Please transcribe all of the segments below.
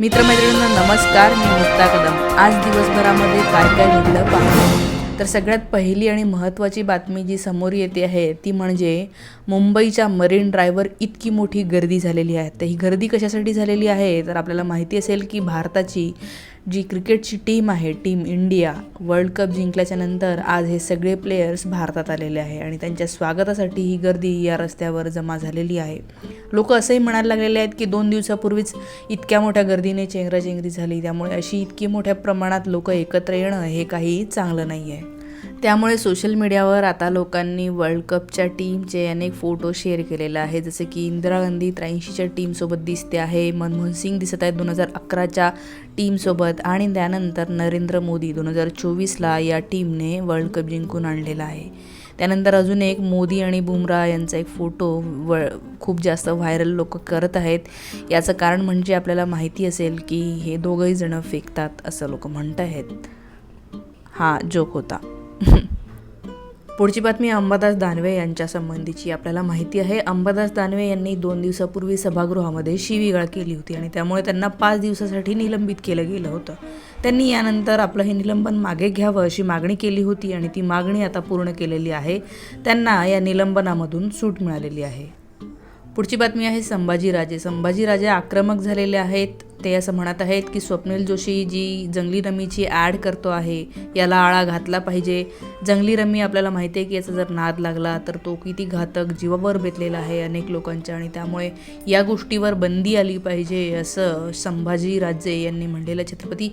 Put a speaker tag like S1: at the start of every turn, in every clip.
S1: मित्रमैत्रिणींना नमस्कार. मी मुक्ता कदम. आज दिवसभरामध्ये काय काय घडलं पाहू. तर सगळ्यात पहिली आणि महत्त्वाची बातमी जी समोर येते आहे ती म्हणजे मुंबईच्या मरीन ड्रायव्हर इतकी मोठी गर्दी झालेली आहे. तर ही गर्दी कशासाठी झालेली आहे? तर आपल्याला माहिती असेल की भारताची जी क्रिकेटची टीम आहे टीम इंडिया वर्ल्ड कप जिंकल्याच्या नंतर आज हे सगळे प्लेयर्स भारतात आलेले आहे आणि त्यांच्या स्वागतासाठी ही गर्दी या रस्त्यावर जमा झालेली आहे. लोक असंही म्हणायला लागलेले आहेत की दोन दिवसापूर्वीच इतक्या मोठ्या गर्दीने चेंगराचेंगरी झाली त्यामुळे अशी इतकी मोठ्या प्रमाणात लोक एकत्र येणं हे काही चांगलं नाही आहे त्यामुळे सोशल मीडियावर आता लोकांनी वर्ल्ड कपच्या टीमचे अनेक फोटो शेअर केलेले आहे जसे की इंदिरा गांधी त्र्याऐंशीच्या टीमसोबत दिसते आहे मनमोहन सिंग दिसत आहेत दोन हजार अकराच्या टीमसोबत आणि त्यानंतर नरेंद्र मोदी दोन हजार चोवीसला या टीमने वर्ल्ड कप जिंकून आणलेला आहे. त्यानंतर अजून एक मोदी आणि बुमराह यांचा एक फोटो व खूप जास्त व्हायरल लोक करत आहेत. याचं कारण म्हणजे आपल्याला माहिती असेल की हे दोघंही जणं फेकतात असं लोक म्हणत आहेत हा जोक होता. पुढची बातमी अंबादास दानवे यांच्या संबंधीची आपल्याला माहिती आहे अंबादास दानवे यांनी दोन दिवसापूर्वी सभागृहामध्ये शिवीगाळ केली होती आणि त्यामुळे त्यांना पाच दिवसासाठी निलंबित केलं गेलं होतं. त्यांनी यानंतर आपलं हे निलंबन मागे घ्यावं अशी मागणी केली होती आणि ती मागणी आता पूर्ण केलेली आहे. त्यांना या निलंबनामधून सूट मिळालेली आहे. पुढची बातमी आहे संभाजीराजे संभाजीराजे आक्रमक झालेले आहेत. ते असं म्हणत आहेत की स्वप्नील जोशी जी जंगली रमीची ॲड करतो आहे याला आळा घातला पाहिजे. जंगली रमी आपल्याला माहिती आहे की याचा जर नाद लागला तर तो किती घातक जीवावर बेतलेला आहे अनेक लोकांच्या आणि त्यामुळे या गोष्टीवर बंदी आली पाहिजे असं संभाजीराजे यांनी म्हणलेलं छत्रपती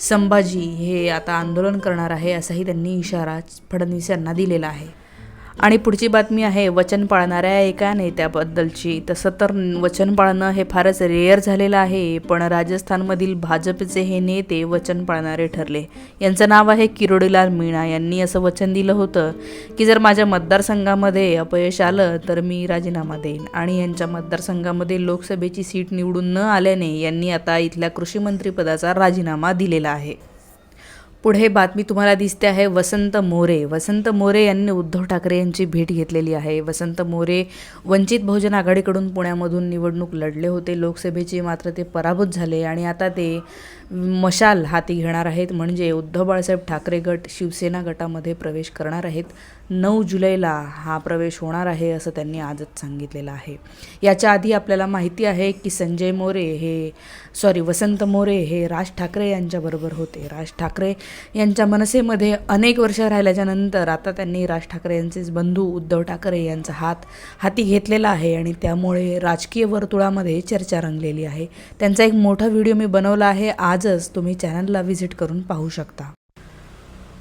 S1: संभाजी हे आता आंदोलन करणार आहे असाही त्यांनी इशारा फडणवीस यांना दिलेला आहे. आणि पुढची बातमी आहे वचन पाळणाऱ्या एका नेत्याबद्दलची. तसं तर वचन पाळणं हे फारच रेअर झालेलं आहे पण राजस्थानमधील भाजपचे हे नेते वचन पाळणारे ठरले. यांचं नाव आहे किरोडीलाल मीणा. यांनी असं वचन दिलं होतं की जर माझ्या मतदारसंघामध्ये अपयश आलं तर मी राजीनामा देईन. आणि यांच्या मतदारसंघामध्ये लोकसभेची सीट निवडून न आल्याने यांनी आता इथल्या कृषीमंत्रीपदाचा राजीनामा दिलेला आहे. पुढे बातमी तुम्हाला दिसते आहे वसंत मोरे. वसंत मोरे यांनी उद्धव ठाकरे यांची भेट घेतलेली आहे. वसंत मोरे वंचित बहुजन आघाडीकडून पुण्यामधून निवडणूक लढले होते. लोकसभेची मात्र ते पराभूत झाले आणि आता ते मशाल हाती घेणार आहेत. म्हणजे उद्धव बाळासाहेब ठाकरे गट शिवसेना गटामध्ये प्रवेश करणार आहेत. नऊ जुलैला हा प्रवेश होणार आहे असं त्यांनी आजच सांगितलेलं आहे. याच्या आधी आपल्याला माहिती आहे की संजय मोरे हे सॉरी वसंत मोरे हे राज ठाकरे यांच्याबरोबर होते. राज ठाकरे यांच्या मनसेमध्ये अनेक वर्ष राहिल्याच्या नंतर आता त्यांनी राज ठाकरे यांचेच बंधू उद्धव ठाकरे यांचा हात हाती घेतलेला आहे आणि त्यामुळे राजकीय वर्तुळामध्ये चर्चा रंगलेली आहे. त्यांचा एक मोठा व्हिडिओ मी बनवला आहे. आज आजच तुम्ही चॅनलला व्हिजिट करून पाहू शकता.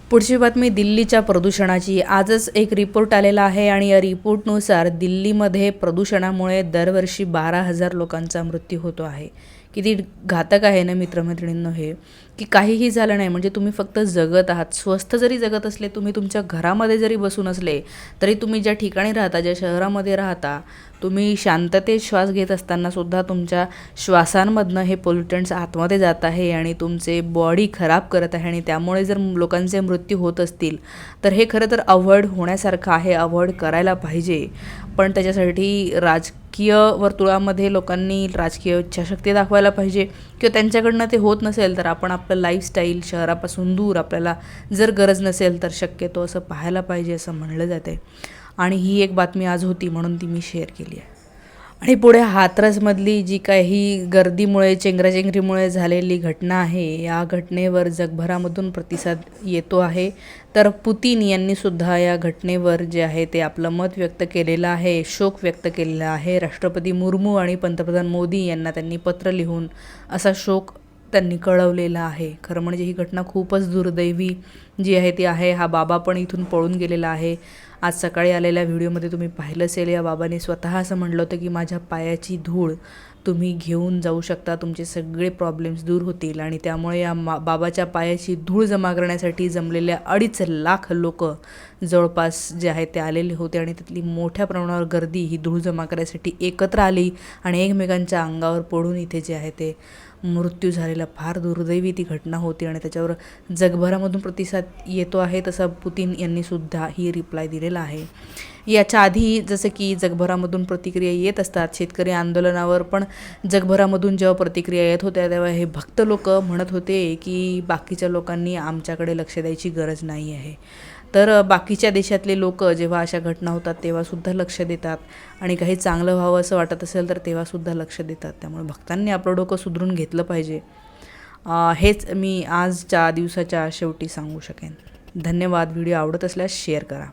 S1: पुढची बातमी दिल्लीच्या प्रदूषणाची. आजच एक रिपोर्ट आलेला आहे आणि या रिपोर्टनुसार दिल्लीमध्ये प्रदूषणामुळे दरवर्षी बारा हजार लोकांचा मृत्यू होतो आहे. किती घातक आहे ना मित्रमैत्रिणींनो हे की काहीही झालं नाही म्हणजे तुम्ही फक्त जगत आहात. स्वस्थ जरी जगत असले तुम्ही तुमच्या घरामध्ये जरी बसून असले तरी तुम्ही ज्या ठिकाणी राहता ज्या शहरामध्ये राहता तुम्ही शांततेत श्वास घेत असताना सुद्धा तुमच्या श्वासांमधनं हे पोल्युटंट्स आतमध्ये जात आहे आणि तुमचे बॉडी खराब करत आहे आणि त्यामुळे जर लोकांचे मृत्यू होत असतील तर हे खरं तर अवॉइड होण्यासारखं आहे अवॉइड करायला पाहिजे. पण त्याच्यासाठी राज राजकीय वर्तुळामध्ये लोकांनी राजकीय इच्छाशक्ती दाखवायला पाहिजे किंवा त्यांच्याकडनं ते होत नसेल तर आपण आपलं लाईफस्टाईल शहरापासून दूर आपल्याला जर गरज नसेल तर शक्यतो असं पाहायला पाहिजे असं म्हणलं जाते आणि ही एक बातमी आज होती म्हणून ती मी शेअर केली आहे. आणि पुढे हातरसमधली जी काही गर्दीमुळे चेंगराचेंगरीमुळे झालेली घटना आहे या घटनेवर जगभरामधून प्रतिसाद येतो आहे. तर पुतीन यांनीसुद्धा या घटनेवर जे आहे ते आपलं मत व्यक्त केलेलं आहे शोक व्यक्त केलेला आहे. राष्ट्रपती मुर्मू आणि पंतप्रधान मोदी यांना त्यांनी पत्र लिहून असा शोक त्यांनी कळवलेलं आहे. खरं म्हणजे ही घटना खूपच दुर्दैवी जी आहे ती आहे. हा बाबा पण इथून पळून गेलेला आहे. आज सकाळी आलेल्या व्हिडिओमध्ये तुम्ही पाहिलं असेल या बाबाने स्वतः असं म्हटलं होतं की माझ्या पायाची धूळ तुम्ही घेऊन जाऊ शकता तुमचे सगळे प्रॉब्लेम्स दूर होतील. आणि त्यामुळे या मा बाबाच्या पायाची धूळ जमा करण्यासाठी जमलेल्या अडीच लाख लोक जवळपास जे आहेत ते आलेले होते आणि तिथली मोठ्या प्रमाणावर गर्दी ही धूळ जमा करायसाठी एकत्र आली आणि एकमेकांच्या अंगावर पडून इथे जे आहे ते मृत्यू झालेला फार दुर्दैवी ती घटना होती आणि त्याच्यावर जगभरामधून प्रतिसाद येतो आहे तसा पुतीन यांनीसुद्धा ही रिप्लाय दिलेला आहे. याच्या आधी जसं की जगभरामधून प्रतिक्रिया येत असतात शेतकरी आंदोलनावर पण जगभरामधून जेव्हा प्रतिक्रिया येत होत्या तेव्हा हे भक्त लोक म्हणत होते की बाकीच्या लोकांनी आमच्याकडे लक्ष द्यायची गरज नाही आहे. तर बाकीच्या देशातले लोक जेव्हा अशा घटना होतात तेव्हासुद्धा लक्ष देतात. आणि काही चांगलं व्हावं असं वाटत असेल तर तेव्हासुद्धा लक्ष देतात. त्यामुळे भक्तांनी आपलं डोकं सुधरून घेतलं पाहिजे. हेच मी आजच्या दिवसाच्या शेवटी सांगू शकेन. धन्यवाद. व्हिडिओ आवडत असल्यास शेअर करा.